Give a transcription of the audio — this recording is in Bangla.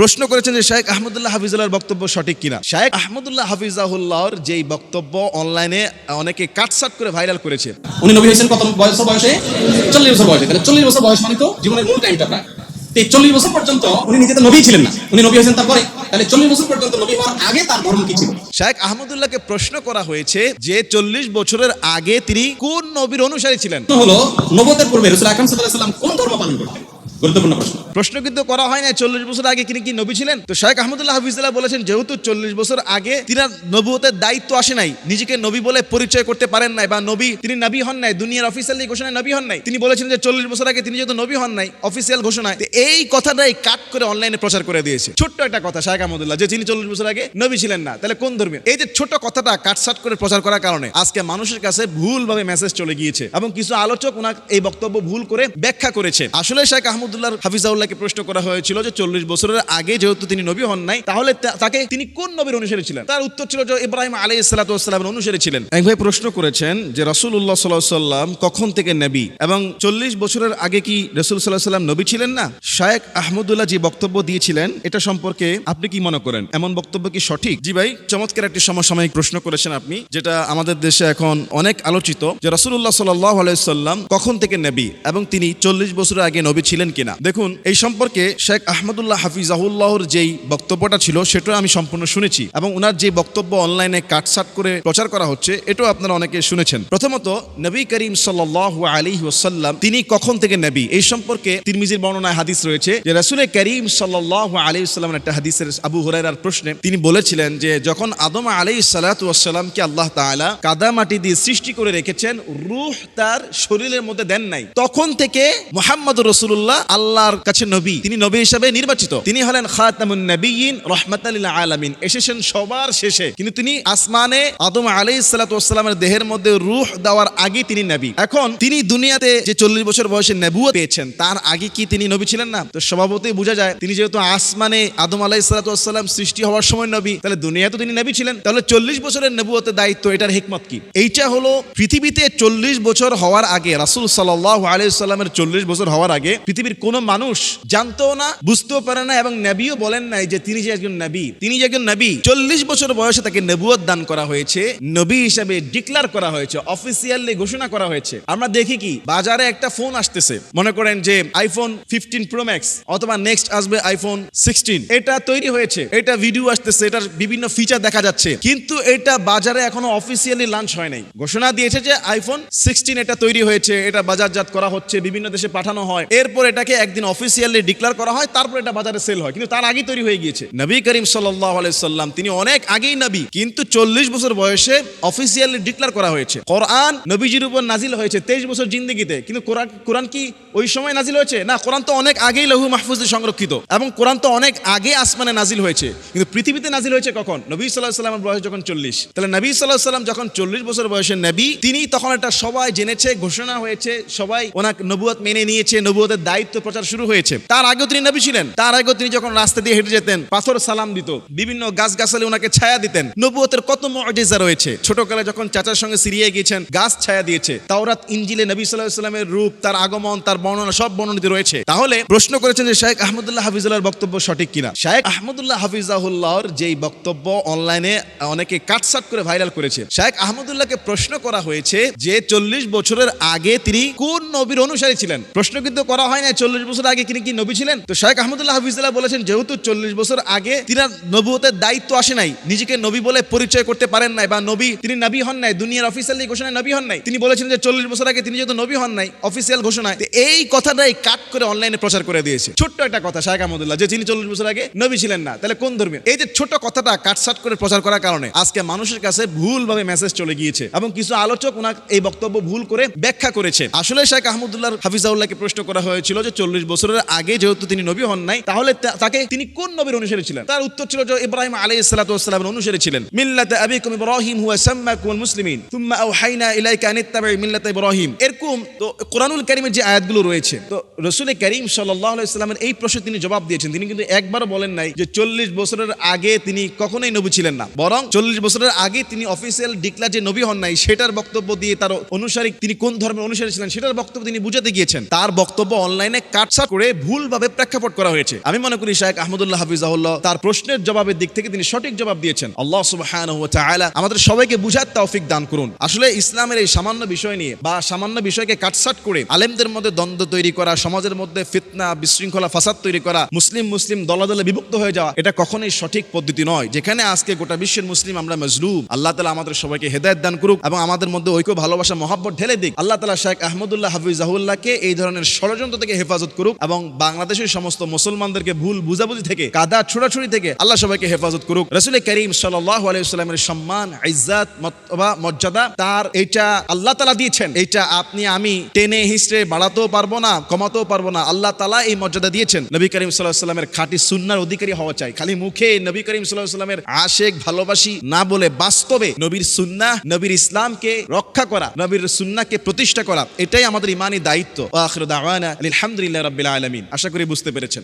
প্রশ্ন করেছেন যে শাহেখ আহমদুল্লাহ হাফিজুল্লাহর বক্তব্য সঠিক কিনা? শাহেখ আহমদুল্লাহ হাফিজাহুল্লাহর যেই বক্তব্য অনলাইনে অনেকে কাটসাট করে ভাইরাল করেছে। উনি নবী হয়েছেন কত বয়স বয়সে চল্লিশ বছর বয়সে। তাহলে চল্লিশ বছর বয়স মানে তো জীবনের মূল টাইমটা প্রায়। এই চল্লিশ বছর পর্যন্ত উনি নিজে তো নবী ছিলেন না। উনি নবী হয়েছেন তারপরে। তাহলে চল্লিশ বছর পর্যন্ত নবী হওয়ার আগে তার ধর্ম কি ছিল? শাহেখ আহমদুল্লাহকে প্রশ্ন করা হয়েছে যে চল্লিশ বছরের আগে তিনি কোন নবীর অনুসারী ছিলেন? হলো নবতের পূর্বে রসুল আকরম সাল্লাহ সাল্লাম কোন ধর্ম পালন করতেন? গুরুত্বপূর্ণ প্রশ্ন। প্রশ্ন কিন্তু করা হয় না চল্লিশ বছর আগে তিনি কি নবী ছিলেন? তো শাহেখ আহমদুল্লাহ হাফিজুল্লাহ বলেছেন, যেহেতু চল্লিশ বছর আগে তিনার নবুয়তের দায়িত্ব আসে নাই, নিজেকে নবী বলে পরিচয় করতে পারেন নাই বা নবী, তিনি নবী হন নাই, দুনিয়ার অফিসিয়ালি ঘোষণায় নবী হন নাই, তিনি বলেছেন যে চল্লিশ বছর আগে তিনি যেহেতু নবী হন নাই অফিসিয়াল ঘোষণায় এই কথাটাই কাট করে অনলাইনে প্রচার করে দিয়েছে। ছোট্ট একটা কথা শাহেখ আহমদুল্লাহ, যে তিনি চল্লিশ বছর আগে নবী ছিলেন না, তাহলে কোন ধর্মীয়? এই যে ছোট কথাটা কাটসাট করে প্রচার করার কারণে আজকে মানুষের কাছে ভুলভাবে মেসেজ চলে গিয়েছে, এবং কিছু আলোচক ওনার এই বক্তব্য ভুল করে ব্যাখ্যা করেছে। আসলে শেখ আহমদুল্লাহ হাফিজাউল্লাহকে প্রশ্ন করা হয়েছিল যে চল্লিশ বছরের আগে যেহেতু তিনি নবী হন নাই, তাহলে তাকে তিনি কোন নবীর অনুসারী ছিলেন তার উত্তর ছিল যে ইব্রাহিম আলী ইসলাতামের অনুসারী ছিলেন এক ভাই প্রশ্ন করেছেন যে রসুল্লাহ সাল্লাম কখন থেকে নবী এবং চল্লিশ বছরের আগে কি রসুল সাল্লাহ সাল্লাম নবী ছিলেন না? শায়েক আহমদুল্লাহ যে বক্তব্য দিয়েছিলেন, এটা সম্পর্কে আপনি কি মনে করেন? এমন বক্তব্য কি সঠিক? জি ভাই, চমৎকার একটি সমসাময়িক প্রশ্ন করেছেন আপনি, যেটা আমাদের দেশে এখন অনেক আলোচিত যে রসুল্লাহ সাল্লাহ আলাইসাল্লাম কখন থেকে নবী এবং তিনি চল্লিশ বছরের আগে নবী ছিলেন কিনা। দেখুন, এই সম্পর্কে শেখ আহমদুল্লাহ হাফিজাহুল্লাহর যেই বক্তব্যটা ছিল, সেটাও আমি সম্পূর্ণ শুনেছি এবং ওনার যে বক্তব্য অনলাইনে কাটসাট করে প্রচার করা হচ্ছে, এটাও আপনারা অনেকে শুনেছেন। প্রথমত, নবী করিম সাল্লাহ আলী ওসাল্লাম তিনি কখন থেকে নবী? এই সম্পর্কে তিরমিজির বর্ণনায় হাদিস রয়েছে যে রাসুলের করিম সাল্লাহ আলী সাল্লামের একটা হাদিসের আবু হুরাইরার প্রশ্নে তিনি বলেছিলেন যে, যখন আদম আলী সালাতামকে আল্লাহ তাআলা কাদা মাটি দিয়ে সৃষ্টি করে রেখেছেন, রূহ তার শরীরের মধ্যে দেন নাই। তখন থেকে মোহাম্মদ রসুল্লাহ আল্লাহর কাছে নবী। তিনি নবী হিসাবে নির্বাচিত। তিনি হলেন খাতামুন নবীন রহমাতাল্লিল আলামিন। এসেছেন সবার শেষে। কিন্তু তিনি আসমানে আদম আলী সালাতামের দেহের মধ্যে রূহ দেওয়ার আগে তিনি নবী। এখন তিনি দুনিয়াতে যে চল্লিশ বছর বয়সে নেবুয় পেয়েছেন, তার আগে কি তিনি নবী ছিলেন না? তো স্বভাবতই বোঝা যায়, তিনি যেহেতু আসমানে আদম আলাহ সালাতাম সৃষ্টি হওয়ার সময় নবী, তাহলে দুনিয়া তো তিনি নবী ছিলেন। তাহলে চল্লিশ বছরের নেবুয়তের দায়িত্ব, এটার হিকমত কি? এইটা হলো পৃথিবীতে চল্লিশ বছর হওয়ার আগে, রাসুল সাল্লাহ আলাইসাল্লামের চল্লিশ বছর হওয়ার আগে পৃথিবীর কোনো মানুষ জানতো না, বুঝতেও পারে না এবং নবীও বলেন নাই যে তিনি যে একজন নবী, তিনি যে একজন নবী। চল্লিশ বছর বয়সে তাকে নেবুয়ত দান করা হয়েছে, নবী হিসাবে ডিক্লার করা হয়েছে অফিসিয়ালি ঘোষণা করা হয়েছে। আমরা দেখি কি, বাজারে একটা ফোন আসতেছে। মনে করেন যে আইফোন ফিফটিন প্রো ম্যাক্স অথবা নেক্সট আসবে আইফোন সিক্সটিন এটা তৈরি হয়েছে, এটা ভিডিও আসতেছে, এটার বিভিন্ন ফিচার দেখা যাচ্ছে। কিন্তু এটা বাজারে এখনও অফিসিয়ালি লঞ্চ হয় নাই। ঘোষণা দিয়েছে যে আইফোন সিক্সটিন এটা তৈরি হয়েছে, এটা বাজারজাত করা হচ্ছে, বিভিন্ন দেশে পাঠানো হয়। এরপর এটাকে একদিন অফিসিয়ালি ডিক্লার করা হয়, তারপর এটা বাজারে সেল হয়। কিন্তু তার আগেই তৈরি হয়ে গিয়েছে। নবী করিম সাল্লাম তিনি অনেক আগেই নবী, কিন্তু চল্লিশ বছর বয়সে অফিসিয়ালি ডিক্লার করা হয়েছে। কোরআন নবীজির উপর নাজিল হয়েছে তেইশ বছর জিন্দগিতে। কিন্তু কোরআন কি ওই সময় নাজিল হয়েছে? না, কোরআন তো অনেক আগেই লঘু মাহফুজে সংরক্ষিত। এবং কোরআন তো অনেক আগে আসমানে নাজিল হয়েছে। কিন্তু পৃথিবীতে নাজিল হয়েছে কখন? নবী সাল্লাহ সাল্লামের বয়স যখন চল্লিশ। তাহলে নবী সাল্লাহ সাল্লাম যখন চল্লিশ বছর বয়সে নবী, তিনি তখন এটা সবাই জেনেছে, ঘোষণা হয়েছে, সবাই ওনার নবুয়ত মেনে নিয়েছে, নবুয়তের দায়িত্ব প্রচার শুরু হয়েছে। তার আগেও তিনি নবী ছিলেন। তার আগেও তিনি যখন রাস্তা দিয়ে হেঁটে যেতেন, পাথর সালাম দিত, বিভিন্ন গাছ গাছালি ওনাকে ছায়া দিতেন। নবুয়তের কত মজেজা রয়েছে। ছোটকালে যখন চাচার সঙ্গে সিরিয়ায় গিয়েছেন, গাছ ছায়া দিয়েছে। তাওরাত ইঞ্জিলে নবী সাল্লাহ সাল্লামের রূপ, তার আগমন, তার বর্ণনা সব বর্ণনিত রয়েছে। তাহলে প্রশ্ন করেছেন যে শাহেখ আহমদুল্লাহ হাফিজুল্লাহর বক্তব্য সঠিক কিনা? শাহেখ আহমদুল্লাহ হাফিজাহুল্লাহর যেই বক্তব্য অনলাইনে অনেকে কাটসাট করে ভাইরাল করেছে। শাহেখ আহমদুল্লাহকে প্রশ্ন করা হয়েছে যে চল্লিশ বছরের আগে তিনি কোন নবীর অনুসারী ছিলেন? প্রশ্ন কিন্তু করা হয় না চল্লিশ বছর আগে তিনি কি নবী ছিলেন? তো শাহেখ আহমদুল্লাহ হাফিজুল্লাহ বলেছেন, যেহেতু চল্লিশ বছর আগে তিনার নবুয়তের দায়িত্ব আসে নাই, নিজেকে নবী বলে পরিচয় করতে পারেন নাই বা নবী, তিনি নবী হন নাই, দুনিয়ার অফিসিয়ালি ঘোষণায় নবী হন নাই, তিনি বলেছেন যে চল্লিশ বছর আগে তিনি যেহেতু নবী হন নাই অফিসিয়াল ঘোষণায় এই কথাটাই কাট করে অনলাইনে প্রচার করে দিয়েছে। ছোট্ট একটা কথা শাহেখ আহমদুল্লাহ, যে তিনি চল্লিশ বছর আগে নবী ছিলেন না, তাহলে কোন ধর্মীয়? এই যে ছোট কথাটা কাটসাট করে প্রচার করার কারণে আজকে মানুষের কাছে ভুলভাবে মেসেজ চলে গিয়েছে এবং কিছু আলোচক ওনার এই বক্তব্য ভুল করে ব্যাখ্যা করেছে। আসলে শেখ আহমদুল্লাহ হাফিজাউল্লাহকে প্রশ্ন করা হয়েছিল যে চল্লিশ বছরের আগে যেহেতু তিনি নবী হন নাই, তাহলে তাকে তিনি কোন নবীর অনুসারী ছিলেন? তার উত্তর ছিল যে ইব্রাহিম আলী সালাতামের অনুসারী ছিলেন। মিল্লাতে আবিকুম ইব্রাহিম হুয়া সাম্মাকুল মুসলিমিন। তুম্মা আওহাইনা ইলাইকা আন ইত্তাবিউ মিল্লাতে ইব্রাহিম। এরকম তো কোরআনুল কারীমের যে আয়াতগুলো রয়েছে, তো রসুল করিম সাল্লামের এই প্রশ্নে তিনি জবাব দিয়েছেন। তিনি কিন্তু একবারও বলেন নাই যে চল্লিশ বছরের আগে তিনি কখনোই নবী ছিলেন না। বরং চল্লিশ বছরের আগে তিনি অফিসিয়াল ডিক্লার যে নবী হন নাই, সেটার বক্তব্য দিয়ে তার অনুসারী তিনি কোন ধর্মের অনুসারী ছিলেন, সেটার বক্তব্য তিনি বুঝাতে গিয়েছেন। তার বক্তব্য অনলাইনে কাটছাট করে ভুলভাবে প্রেক্ষাপট করা হয়েছে। আমি মনে করি শাহেখ আহমদুল্লাহ হাফিজাহুল্লাহ তার প্রশ্নের জবাবের দিক থেকে তিনি সঠিক জবাব দিয়েছেন। আল্লাহ সুবহানাহু ওয়া আমাদের সবাইকে বুঝার তৌফিক দান করুন। আসলে ইসলামের এই সামান্য বিষয় নিয়ে বা সামান্য বিষয়কে কাটছাট করে আলেমদের মধ্যে দ্বন্দ্ব তৈরি করা, সমাজের মধ্যে ফিতনা, বিশৃঙ্খলা, ফাসাদ তৈরি করা, মুসলিম মুসলিম দলাদলে বিভক্ত হয়ে যাওয়া, এটা কখনোই সঠিক পদ্ধতি নয়। যেখানে আজকে গোটা বিশ্বের মুসলিম আমরা মজলুম। আল্লাহ তালা আমাদের সবাইকে হেদায়ত দান করুক এবং আমাদের মধ্যে ঐক্য, ভালোবাসা, মহাব্বত ঢেলে দিক। আল্লাহ তালা শেখ আহমদুল্লাহ হাফিজাহুল্লাহকে এই ধরনের ষড়যন্ত্র থেকে হেফাজত করুক এবং বাংলাদেশের সমস্ত মুসলমানদেরকে ভুল বুঝাবুঝি থেকে, কাদা ছোড়াছুড়ি থেকে আল্লাহ সবাইকে হেফাজত করুক। রসুল করিম সাল্লাহ আলাইসাল্লামের সম্মান, ইজ্জাত মর্যাদা, তার এইটা আল্লাহ তালা দিয়েছেন। এইটা আপনি, আমি টেনে হিস্ট্রে বাড়াতেও পারব না, কমাতেও পারব না, আল্লাহ তালা এই মর্যাদা দিয়েছেন। নবী করিম সাল্লাহ সাল্লামের খাঁটি সুন্নার অধিকারী হওয়া চাই। খালি মুখে নবী করিম সাল্লাহ সাল্লামের আশেক ভালোবাসি না বলে বাস্তবে নবীর সুন্না নবীর ইসলামকে রক্ষা করা, নবীর সুন্নাকে প্রতিষ্ঠা করা, এটাই আমাদের ইমানি দায়িত্ব। আখির দাওয়ানা আলহামদুলিল্লাহ রাব্বিল আলমিন। আশা করি বুঝতে পেরেছেন।